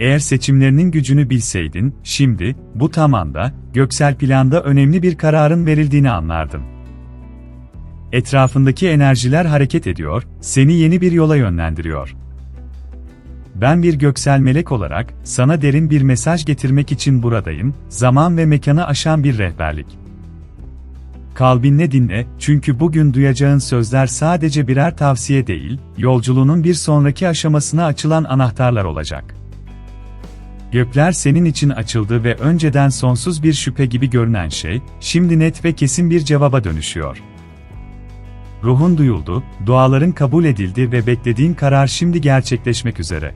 eğer seçimlerinin gücünü bilseydin, şimdi, bu tam anda, göksel planda önemli bir kararın verildiğini anlardın. Etrafındaki enerjiler hareket ediyor, seni yeni bir yola yönlendiriyor. Ben bir göksel melek olarak, sana derin bir mesaj getirmek için buradayım, zaman ve mekanı aşan bir rehberlik. Kalbinle dinle, çünkü bugün duyacağın sözler sadece birer tavsiye değil, yolculuğunun bir sonraki aşamasına açılan anahtarlar olacak. Gökler senin için açıldı ve önceden sonsuz bir şüphe gibi görünen şey, şimdi net ve kesin bir cevaba dönüşüyor. Ruhun duyuldu, duaların kabul edildi ve beklediğin karar şimdi gerçekleşmek üzere.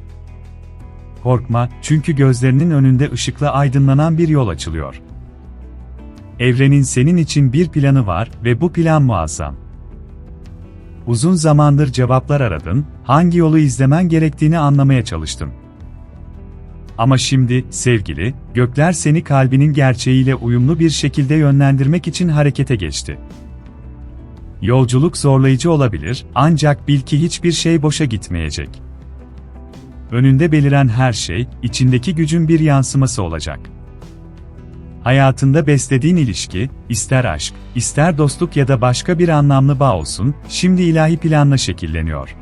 Korkma, çünkü gözlerinin önünde ışıkla aydınlanan bir yol açılıyor. Evrenin senin için bir planı var ve bu plan muazzam. Uzun zamandır cevaplar aradın, hangi yolu izlemen gerektiğini anlamaya çalıştın. Ama şimdi, sevgili, gökler seni kalbinin gerçeğiyle uyumlu bir şekilde yönlendirmek için harekete geçti. Yolculuk zorlayıcı olabilir, ancak bil ki hiçbir şey boşa gitmeyecek. Önünde beliren her şey, içindeki gücün bir yansıması olacak. Hayatında beslediğin ilişki, ister aşk, ister dostluk ya da başka bir anlamlı bağ olsun, şimdi ilahi planla şekilleniyor.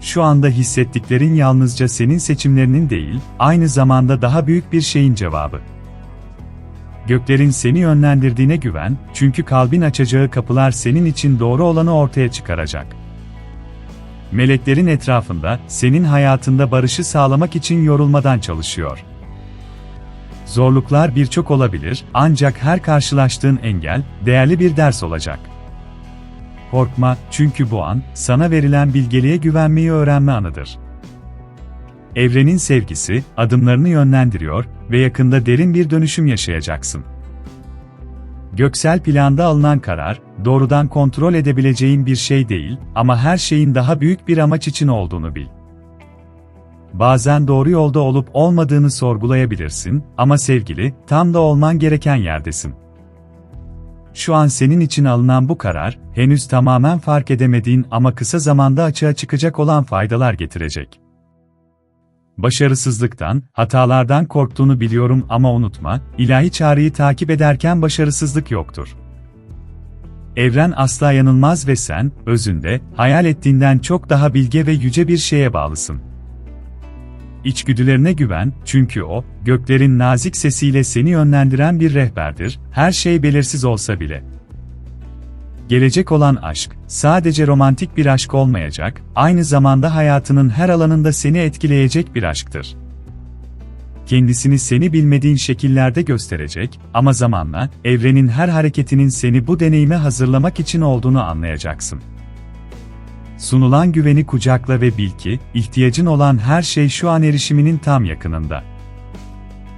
Şu anda hissettiklerin yalnızca senin seçimlerinin değil, aynı zamanda daha büyük bir şeyin cevabı. Göklerin seni yönlendirdiğine güven, çünkü kalbin açacağı kapılar senin için doğru olanı ortaya çıkaracak. Meleklerin etrafında, senin hayatında barışı sağlamak için yorulmadan çalışıyor. Zorluklar birçok olabilir, ancak her karşılaştığın engel, değerli bir ders olacak. Korkma, çünkü bu an, sana verilen bilgeliğe güvenmeyi öğrenme anıdır. Evrenin sevgisi, adımlarını yönlendiriyor ve yakında derin bir dönüşüm yaşayacaksın. Göksel planda alınan karar, doğrudan kontrol edebileceğin bir şey değil ama her şeyin daha büyük bir amaç için olduğunu bil. Bazen doğru yolda olup olmadığını sorgulayabilirsin ama sevgili, tam da olman gereken yerdesin. Şu an senin için alınan bu karar, henüz tamamen fark edemediğin ama kısa zamanda açığa çıkacak olan faydalar getirecek. Başarısızlıktan, hatalardan korktuğunu biliyorum ama unutma, ilahi çağrıyı takip ederken başarısızlık yoktur. Evren asla yanılmaz ve sen, özünde, hayal ettiğinden çok daha bilge ve yüce bir şeye bağlısın. İçgüdülerine güven, çünkü o, göklerin nazik sesiyle seni yönlendiren bir rehberdir, her şey belirsiz olsa bile. Gelecek olan aşk, sadece romantik bir aşk olmayacak, aynı zamanda hayatının her alanında seni etkileyecek bir aşktır. Kendisini seni bilmediğin şekillerde gösterecek ama zamanla, evrenin her hareketinin seni bu deneyime hazırlamak için olduğunu anlayacaksın. Sunulan güveni kucakla ve bil ki, ihtiyacın olan her şey şu an erişiminin tam yakınında.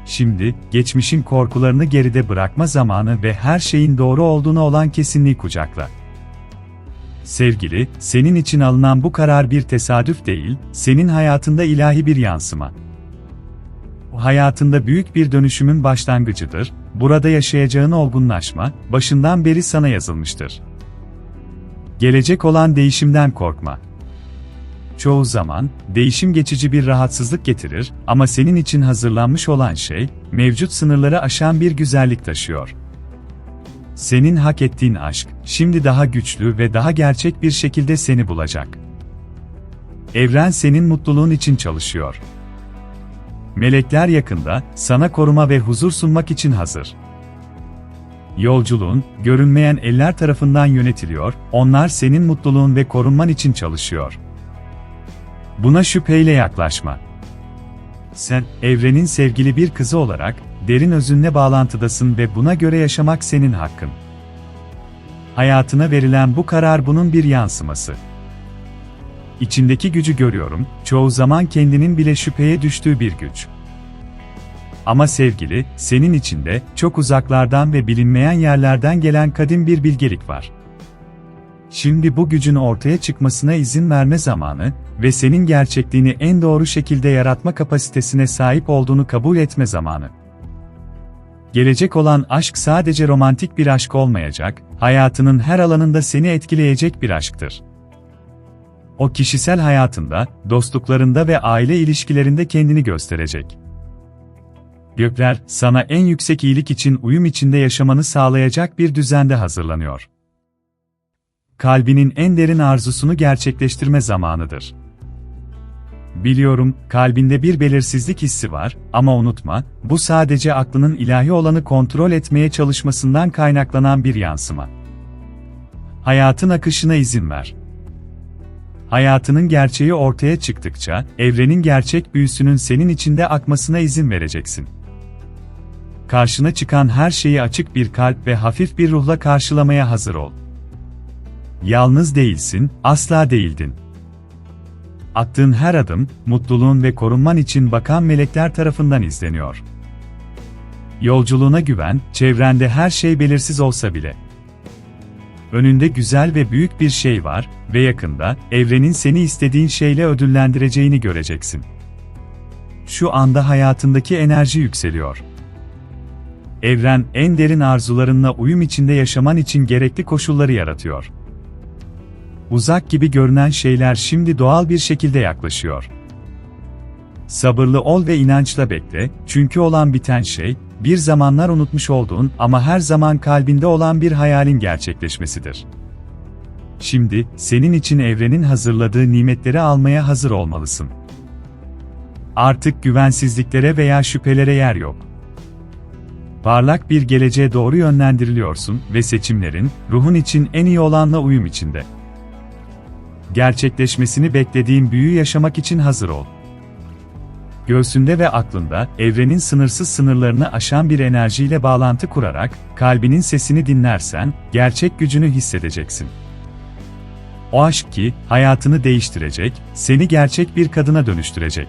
Şimdi, geçmişin korkularını geride bırakma zamanı ve her şeyin doğru olduğuna olan kesinliği kucakla. Sevgili, senin için alınan bu karar bir tesadüf değil, senin hayatında ilahi bir yansıma. Hayatında büyük bir dönüşümün başlangıcıdır, burada yaşayacağın olgunlaşma, başından beri sana yazılmıştır. Gelecek olan değişimden korkma. Çoğu zaman, değişim geçici bir rahatsızlık getirir ama senin için hazırlanmış olan şey, mevcut sınırları aşan bir güzellik taşıyor. Senin hak ettiğin aşk, şimdi daha güçlü ve daha gerçek bir şekilde seni bulacak. Evren senin mutluluğun için çalışıyor. Melekler yakında, sana koruma ve huzur sunmak için hazır. Yolculuğun, görünmeyen eller tarafından yönetiliyor, onlar senin mutluluğun ve korunman için çalışıyor. Buna şüpheyle yaklaşma. Sen, evrenin sevgili bir kızı olarak, derin özünle bağlantıdasın ve buna göre yaşamak senin hakkın. Hayatına verilen bu karar bunun bir yansıması. İçindeki gücü görüyorum, çoğu zaman kendinin bile şüpheye düştüğü bir güç. Ama sevgili, senin içinde, çok uzaklardan ve bilinmeyen yerlerden gelen kadim bir bilgelik var. Şimdi bu gücün ortaya çıkmasına izin verme zamanı ve senin gerçekliğini en doğru şekilde yaratma kapasitesine sahip olduğunu kabul etme zamanı. Gelecek olan aşk sadece romantik bir aşk olmayacak, hayatının her alanında seni etkileyecek bir aşktır. O kişisel hayatında, dostluklarında ve aile ilişkilerinde kendini gösterecek. Gökler, sana en yüksek iyilik için uyum içinde yaşamanı sağlayacak bir düzende hazırlanıyor. Kalbinin en derin arzusunu gerçekleştirme zamanıdır. Biliyorum, kalbinde bir belirsizlik hissi var ama unutma, bu sadece aklının ilahi olanı kontrol etmeye çalışmasından kaynaklanan bir yansıma. Hayatın akışına izin ver. Hayatının gerçeği ortaya çıktıkça, evrenin gerçek büyüsünün senin içinde akmasına izin vereceksin. Karşına çıkan her şeyi açık bir kalp ve hafif bir ruhla karşılamaya hazır ol. Yalnız değilsin, asla değildin. Attığın her adım, mutluluğun ve korunman için bakan melekler tarafından izleniyor. Yolculuğuna güven, çevrende her şey belirsiz olsa bile. Önünde güzel ve büyük bir şey var ve yakında evrenin seni istediğin şeyle ödüllendireceğini göreceksin. Şu anda hayatındaki enerji yükseliyor. Evren en derin arzularınla uyum içinde yaşaman için gerekli koşulları yaratıyor. Uzak gibi görünen şeyler şimdi doğal bir şekilde yaklaşıyor. Sabırlı ol ve inançla bekle, çünkü olan biten şey, bir zamanlar unutmuş olduğun ama her zaman kalbinde olan bir hayalin gerçekleşmesidir. Şimdi, senin için evrenin hazırladığı nimetleri almaya hazır olmalısın. Artık güvensizliklere veya şüphelere yer yok. Parlak bir geleceğe doğru yönlendiriliyorsun ve seçimlerin, ruhun için en iyi olanla uyum içinde. Gerçekleşmesini beklediğin büyü yaşamak için hazır ol. Göğsünde ve aklında, evrenin sınırsız sınırlarını aşan bir enerjiyle bağlantı kurarak, kalbinin sesini dinlersen, gerçek gücünü hissedeceksin. O aşk ki, hayatını değiştirecek, seni gerçek bir kadına dönüştürecek.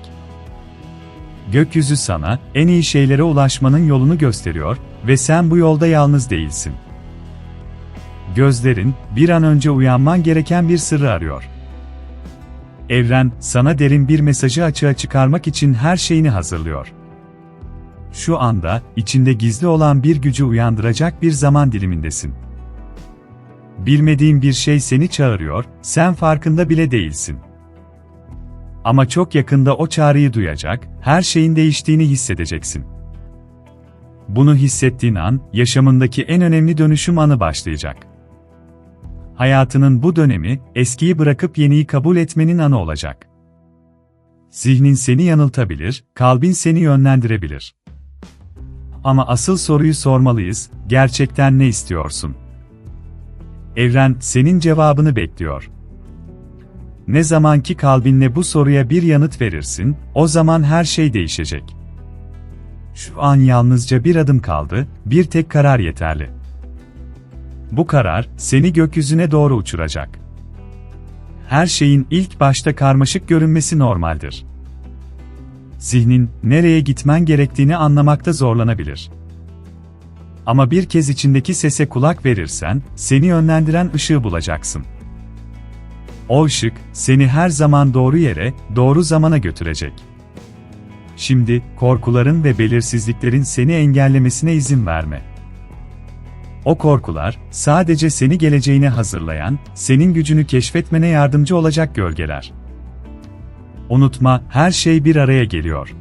Gökyüzü sana, en iyi şeylere ulaşmanın yolunu gösteriyor ve sen bu yolda yalnız değilsin. Gözlerin, bir an önce uyanman gereken bir sırrı arıyor. Evren, sana derin bir mesajı açığa çıkarmak için her şeyini hazırlıyor. Şu anda, içinde gizli olan bir gücü uyandıracak bir zaman dilimindesin. Bilmediğin bir şey seni çağırıyor, sen farkında bile değilsin. Ama çok yakında o çağrıyı duyacak, her şeyin değiştiğini hissedeceksin. Bunu hissettiğin an, yaşamındaki en önemli dönüşüm anı başlayacak. Hayatının bu dönemi, eskiyi bırakıp yeniyi kabul etmenin anı olacak. Zihnin seni yanıltabilir, kalbin seni yönlendirebilir. Ama asıl soruyu sormalıyız, gerçekten ne istiyorsun? Evren, senin cevabını bekliyor. Ne zamanki kalbinle bu soruya bir yanıt verirsin, o zaman her şey değişecek. Şu an yalnızca bir adım kaldı, bir tek karar yeterli. Bu karar, seni gökyüzüne doğru uçuracak. Her şeyin ilk başta karmaşık görünmesi normaldir. Zihnin, nereye gitmen gerektiğini anlamakta zorlanabilir. Ama bir kez içindeki sese kulak verirsen, seni yönlendiren ışığı bulacaksın. O ışık, seni her zaman doğru yere, doğru zamana götürecek. Şimdi, korkuların ve belirsizliklerin seni engellemesine izin verme. O korkular, sadece seni geleceğine hazırlayan, senin gücünü keşfetmene yardımcı olacak gölgeler. Unutma, her şey bir araya geliyor.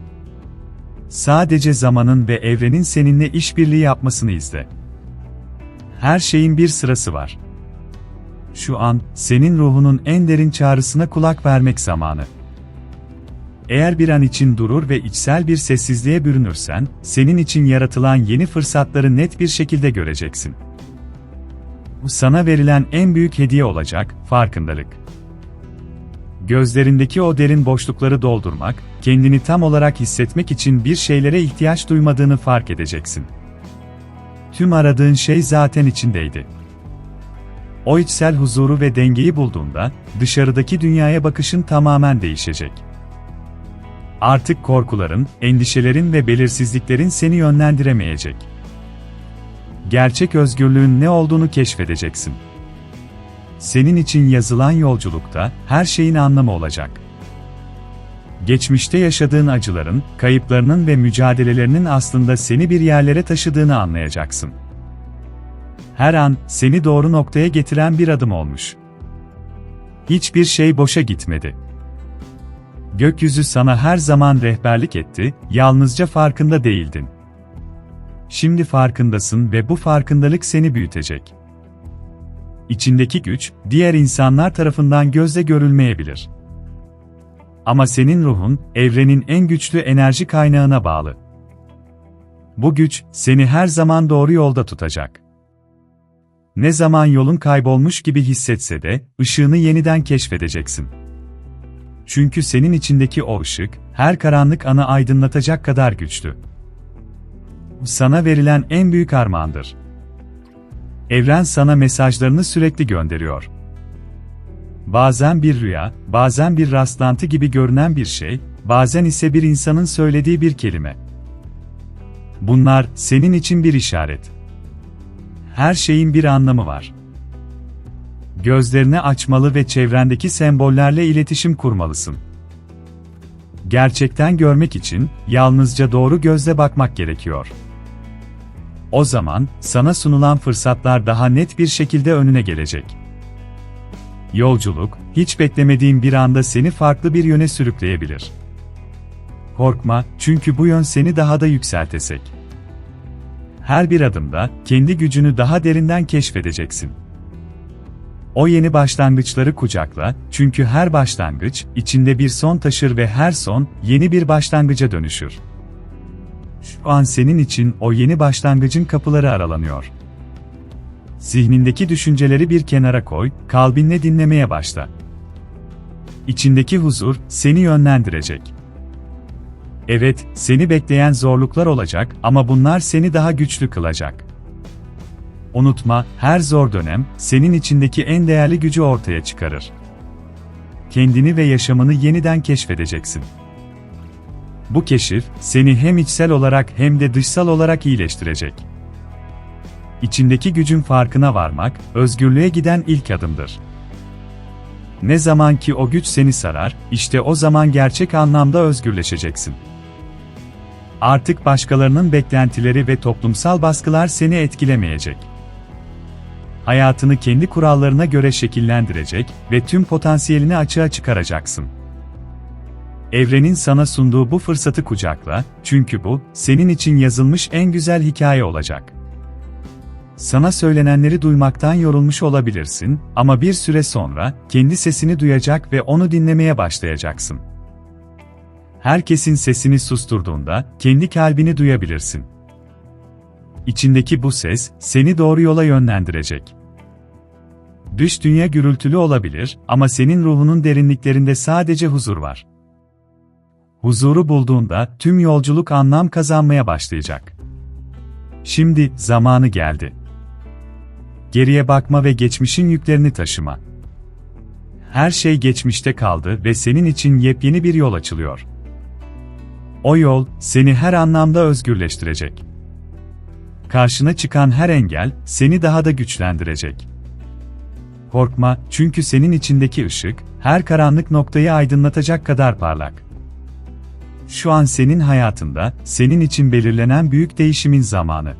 Sadece zamanın ve evrenin seninle işbirliği yapmasını izle. Her şeyin bir sırası var. Şu an, senin ruhunun en derin çağrısına kulak vermek zamanı. Eğer bir an için durur ve içsel bir sessizliğe bürünürsen, senin için yaratılan yeni fırsatları net bir şekilde göreceksin. Bu sana verilen en büyük hediye olacak, farkındalık. Gözlerindeki o derin boşlukları doldurmak, kendini tam olarak hissetmek için bir şeylere ihtiyaç duymadığını fark edeceksin. Tüm aradığın şey zaten içindeydi. O içsel huzuru ve dengeyi bulduğunda, dışarıdaki dünyaya bakışın tamamen değişecek. Artık korkuların, endişelerin ve belirsizliklerin seni yönlendiremeyecek. Gerçek özgürlüğün ne olduğunu keşfedeceksin. Senin için yazılan yolculukta her şeyin anlamı olacak. Geçmişte yaşadığın acıların, kayıplarının ve mücadelelerinin aslında seni bir yerlere taşıdığını anlayacaksın. Her an seni doğru noktaya getiren bir adım olmuş. Hiçbir şey boşa gitmedi. Gökyüzü sana her zaman rehberlik etti, yalnızca farkında değildin. Şimdi farkındasın ve bu farkındalık seni büyütecek. İçindeki güç, diğer insanlar tarafından gözle görülmeyebilir. Ama senin ruhun, evrenin en güçlü enerji kaynağına bağlı. Bu güç, seni her zaman doğru yolda tutacak. Ne zaman yolun kaybolmuş gibi hissetse de, ışığını yeniden keşfedeceksin. Çünkü senin içindeki o ışık, her karanlık anı aydınlatacak kadar güçlü. Sana verilen en büyük armağandır. Evren sana mesajlarını sürekli gönderiyor. Bazen bir rüya, bazen bir rastlantı gibi görünen bir şey, bazen ise bir insanın söylediği bir kelime. Bunlar senin için bir işaret. Her şeyin bir anlamı var. Gözlerini açmalı ve çevrendeki sembollerle iletişim kurmalısın. Gerçekten görmek için yalnızca doğru gözle bakmak gerekiyor. O zaman sana sunulan fırsatlar daha net bir şekilde önüne gelecek. Yolculuk, hiç beklemediğin bir anda seni farklı bir yöne sürükleyebilir. Korkma, çünkü bu yön seni daha da yükseltecek. Her bir adımda kendi gücünü daha derinden keşfedeceksin. O yeni başlangıçları kucakla, çünkü her başlangıç içinde bir son taşır ve her son yeni bir başlangıca dönüşür. Şu an senin için o yeni başlangıcın kapıları aralanıyor. Zihnindeki düşünceleri bir kenara koy, kalbinle dinlemeye başla. İçindeki huzur seni yönlendirecek. Evet, seni bekleyen zorluklar olacak ama bunlar seni daha güçlü kılacak. Unutma, her zor dönem senin içindeki en değerli gücü ortaya çıkarır. Kendini ve yaşamını yeniden keşfedeceksin. Bu keşif seni hem içsel olarak hem de dışsal olarak iyileştirecek. İçindeki gücün farkına varmak, özgürlüğe giden ilk adımdır. Ne zaman ki o güç seni sarar, işte o zaman gerçek anlamda özgürleşeceksin. Artık başkalarının beklentileri ve toplumsal baskılar seni etkilemeyecek. Hayatını kendi kurallarına göre şekillendirecek ve tüm potansiyelini açığa çıkaracaksın. Evrenin sana sunduğu bu fırsatı kucakla, çünkü bu, senin için yazılmış en güzel hikaye olacak. Sana söylenenleri duymaktan yorulmuş olabilirsin ama bir süre sonra kendi sesini duyacak ve onu dinlemeye başlayacaksın. Herkesin sesini susturduğunda kendi kalbini duyabilirsin. İçindeki bu ses seni doğru yola yönlendirecek. Dış dünya gürültülü olabilir ama senin ruhunun derinliklerinde sadece huzur var. Huzuru bulduğunda tüm yolculuk anlam kazanmaya başlayacak. Şimdi zamanı geldi. Geriye bakma ve geçmişin yüklerini taşıma. Her şey geçmişte kaldı ve senin için yepyeni bir yol açılıyor. O yol seni her anlamda özgürleştirecek. Karşına çıkan her engel seni daha da güçlendirecek. Korkma, çünkü senin içindeki ışık her karanlık noktayı aydınlatacak kadar parlak. Şu an senin hayatında senin için belirlenen büyük değişimin zamanı.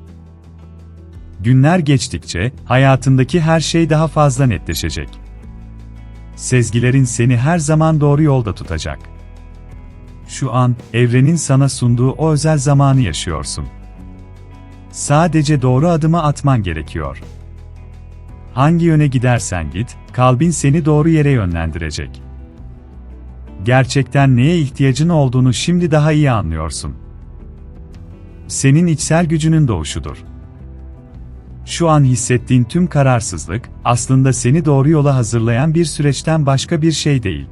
Günler geçtikçe hayatındaki her şey daha fazla netleşecek. Sezgilerin seni her zaman doğru yolda tutacak. Şu an evrenin sana sunduğu o özel zamanı yaşıyorsun. Sadece doğru adımı atman gerekiyor. Hangi yöne gidersen git, kalbin seni doğru yere yönlendirecek. Gerçekten neye ihtiyacın olduğunu şimdi daha iyi anlıyorsun. Senin içsel gücünün doğuşudur. Şu an hissettiğin tüm kararsızlık, aslında seni doğru yola hazırlayan bir süreçten başka bir şey değil.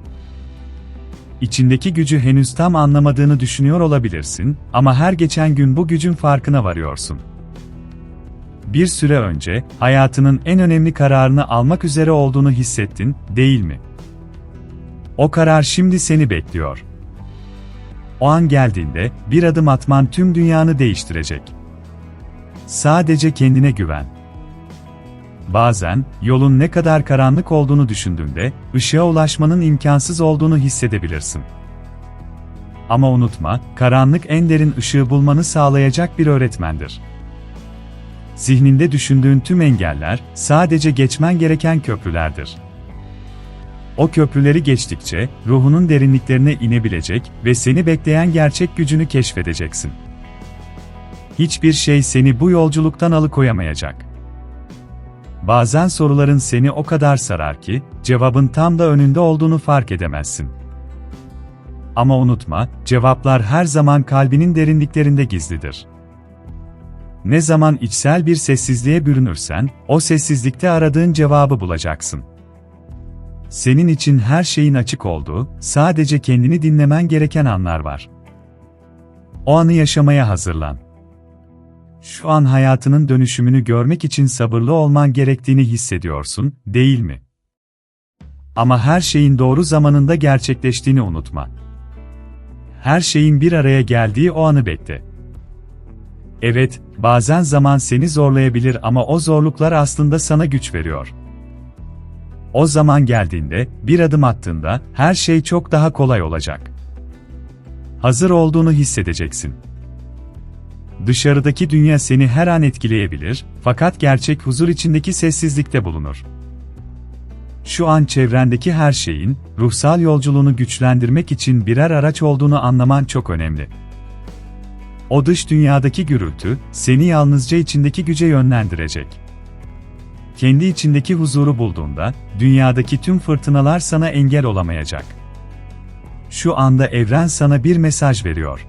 İçindeki gücü henüz tam anlamadığını düşünüyor olabilirsin ama her geçen gün bu gücün farkına varıyorsun. Bir süre önce hayatının en önemli kararını almak üzere olduğunu hissettin, değil mi? O karar şimdi seni bekliyor. O an geldiğinde bir adım atman tüm dünyanı değiştirecek. Sadece kendine güven. Bazen yolun ne kadar karanlık olduğunu düşündüğünde ışığa ulaşmanın imkansız olduğunu hissedebilirsin. Ama unutma, karanlık en derin ışığı bulmanı sağlayacak bir öğretmendir. Zihninde düşündüğün tüm engeller sadece geçmen gereken köprülerdir. O köprüleri geçtikçe ruhunun derinliklerine inebilecek ve seni bekleyen gerçek gücünü keşfedeceksin. Hiçbir şey seni bu yolculuktan alıkoyamayacak. Bazen soruların seni o kadar sarar ki, cevabın tam da önünde olduğunu fark edemezsin. Ama unutma, cevaplar her zaman kalbinin derinliklerinde gizlidir. Ne zaman içsel bir sessizliğe bürünürsen, o sessizlikte aradığın cevabı bulacaksın. Senin için her şeyin açık olduğu, sadece kendini dinlemen gereken anlar var. O anı yaşamaya hazırlan. Şu an hayatının dönüşümünü görmek için sabırlı olman gerektiğini hissediyorsun, değil mi? Ama her şeyin doğru zamanında gerçekleştiğini unutma. Her şeyin bir araya geldiği o anı bekle. Evet, bazen zaman seni zorlayabilir ama o zorluklar aslında sana güç veriyor. O zaman geldiğinde, bir adım attığında her şey çok daha kolay olacak. Hazır olduğunu hissedeceksin. Dışarıdaki dünya seni her an etkileyebilir, fakat gerçek huzur içindeki sessizlikte bulunur. Şu an çevrendeki her şeyin, ruhsal yolculuğunu güçlendirmek için birer araç olduğunu anlaman çok önemli. O dış dünyadaki gürültü, seni yalnızca içindeki güce yönlendirecek. Kendi içindeki huzuru bulduğunda, dünyadaki tüm fırtınalar sana engel olamayacak. Şu anda evren sana bir mesaj veriyor.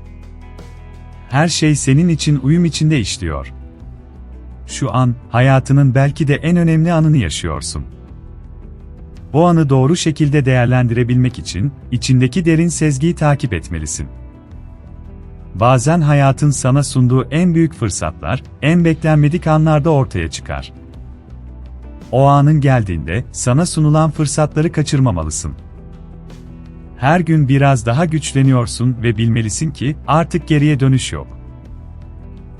Her şey senin için uyum içinde işliyor. Şu an, hayatının belki de en önemli anını yaşıyorsun. Bu anı doğru şekilde değerlendirebilmek için, içindeki derin sezgiyi takip etmelisin. Bazen hayatın sana sunduğu en büyük fırsatlar, en beklenmedik anlarda ortaya çıkar. O anın geldiğinde, sana sunulan fırsatları kaçırmamalısın. Her gün biraz daha güçleniyorsun ve bilmelisin ki, artık geriye dönüş yok.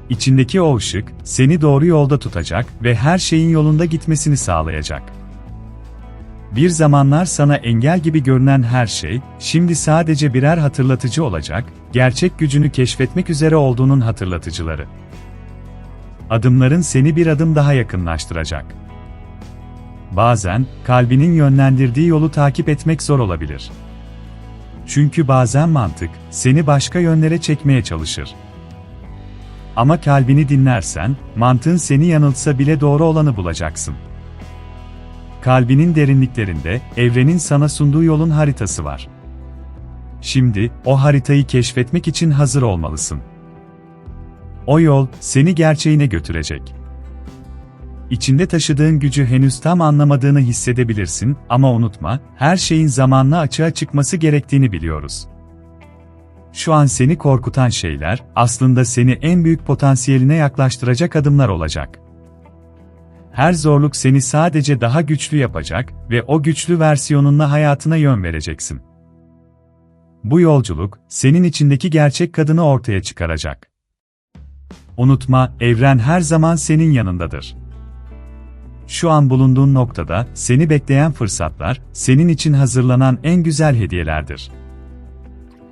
İçindeki o ışık, seni doğru yolda tutacak ve her şeyin yolunda gitmesini sağlayacak. Bir zamanlar sana engel gibi görünen her şey, şimdi sadece birer hatırlatıcı olacak, gerçek gücünü keşfetmek üzere olduğunun hatırlatıcıları. Adımların seni bir adım daha yakınlaştıracak. Bazen, kalbinin yönlendirdiği yolu takip etmek zor olabilir. Çünkü bazen mantık, seni başka yönlere çekmeye çalışır. Ama kalbini dinlersen, mantığın seni yanıltsa bile doğru olanı bulacaksın. Kalbinin derinliklerinde, evrenin sana sunduğu yolun haritası var. Şimdi, o haritayı keşfetmek için hazır olmalısın. O yol, seni gerçeğine götürecek. İçinde taşıdığın gücü henüz tam anlamadığını hissedebilirsin ama unutma, her şeyin zamanla açığa çıkması gerektiğini biliyoruz. Şu an seni korkutan şeyler, aslında seni en büyük potansiyeline yaklaştıracak adımlar olacak. Her zorluk seni sadece daha güçlü yapacak ve o güçlü versiyonunla hayatına yön vereceksin. Bu yolculuk, senin içindeki gerçek kadını ortaya çıkaracak. Unutma, evren her zaman senin yanındadır. Şu an bulunduğun noktada, seni bekleyen fırsatlar, senin için hazırlanan en güzel hediyelerdir.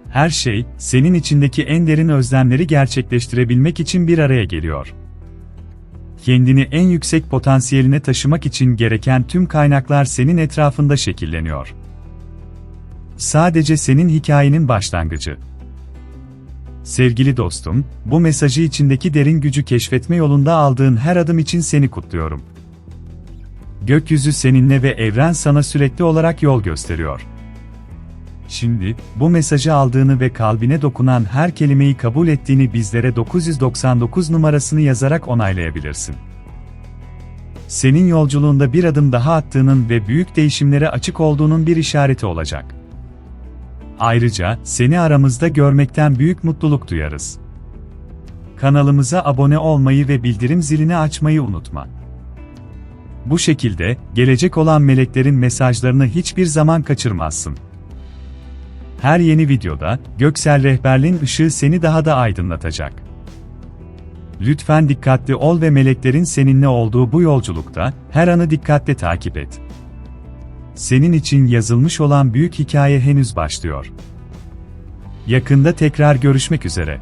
Her şey, senin içindeki en derin özlemleri gerçekleştirebilmek için bir araya geliyor. Kendini en yüksek potansiyeline taşımak için gereken tüm kaynaklar senin etrafında şekilleniyor. Sadece senin hikayenin başlangıcı. Sevgili dostum, bu mesajı içindeki derin gücü keşfetme yolunda aldığın her adım için seni kutluyorum. Gökyüzü seninle ve evren sana sürekli olarak yol gösteriyor. Şimdi, bu mesajı aldığını ve kalbine dokunan her kelimeyi kabul ettiğini bizlere 999 numarasını yazarak onaylayabilirsin. Senin yolculuğunda bir adım daha attığının ve büyük değişimlere açık olduğunun bir işareti olacak. Ayrıca, seni aramızda görmekten büyük mutluluk duyarız. Kanalımıza abone olmayı ve bildirim zilini açmayı unutma. Bu şekilde, gelecek olan meleklerin mesajlarını hiçbir zaman kaçırmazsın. Her yeni videoda, göksel rehberliğin ışığı seni daha da aydınlatacak. Lütfen dikkatli ol ve meleklerin seninle olduğu bu yolculukta, her anı dikkatle takip et. Senin için yazılmış olan büyük hikaye henüz başlıyor. Yakında tekrar görüşmek üzere.